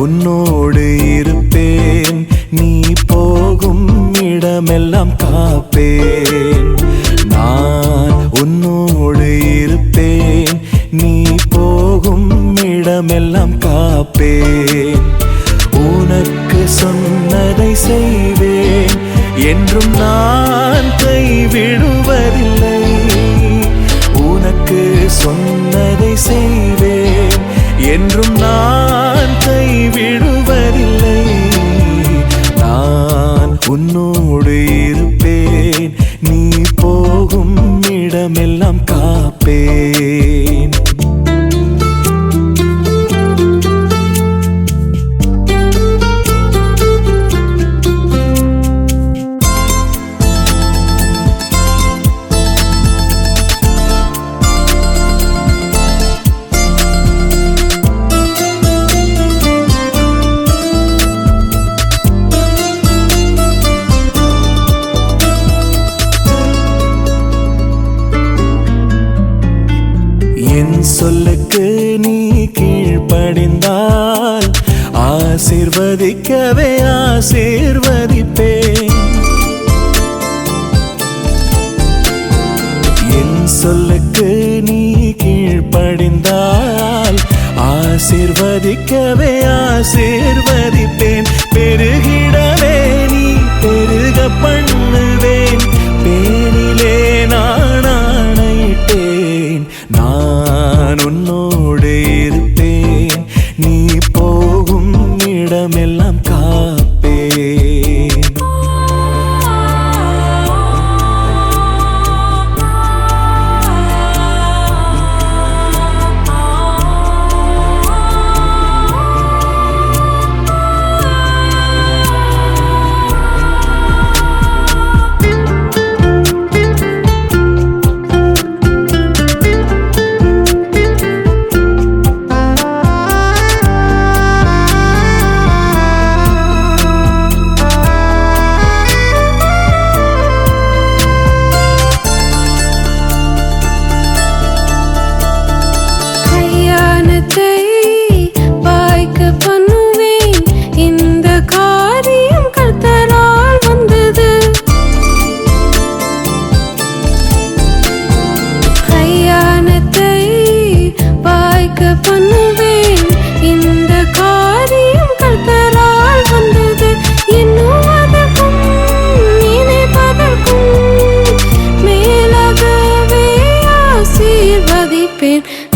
உன்னோடு இருப்பேன். நீ போகும் இடமெல்லாம் காப்பேன். நான் உன்னோடு இருப்பேன். நீ போகும் இடமெல்லாம் காப்பேன். உனக்கு சொன்னதை செய்வேன். என்றும் நான் கைவிடுவதில்லை. உனக்கு சொன்னதை செய்வேன். என்றும் நான் ஆசிர்வதிக்கவே ஆசீர்வதிப்பேன். என் சொல்லுக்கு நீ கீழ்ப்படிந்தால் ஆசிர்வதிக்கவே ஆசீர்வதிப்பேன். பெருகிடவே நீ பெருக பண்ணுவேன். பேரிலே நான் ஆணையிட்டேன். நான் உன்னோடு இருப்பேன்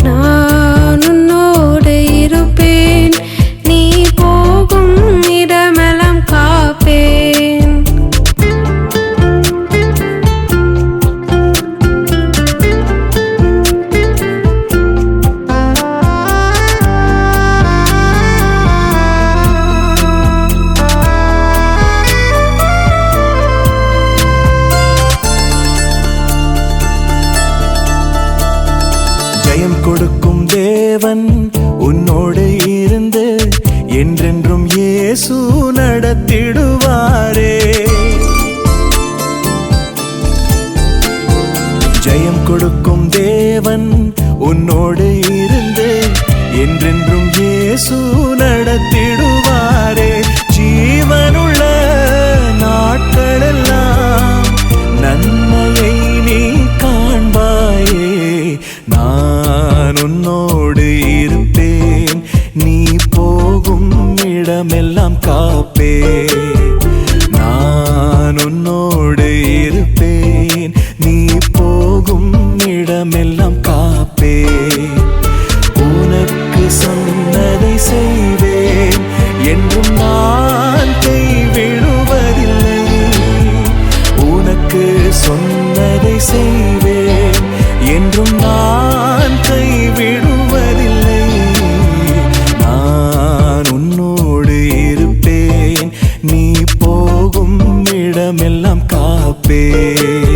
நான் உன்னோடு இருப்பேன். கொடுக்கும் தேவன் உன்னோடு இருந்து என்றென்றும் இயேசு நடத்திடுவாரே. ஜெயம் கொடுக்கும் தேவன் உன்னோடு இருந்து என்றென்றும் இயேசு நடத்திடுவாரே. செய்வேன். என்றும் நான் கைவிடுவதில்லை. உனக்கு சொன்னதை செய்வேன். என்றும் நான் கைவிடுவதில்லை. நான் உன்னோடு இருப்பேன். நீ போகும் இடமெல்லாம் காப்பேன்.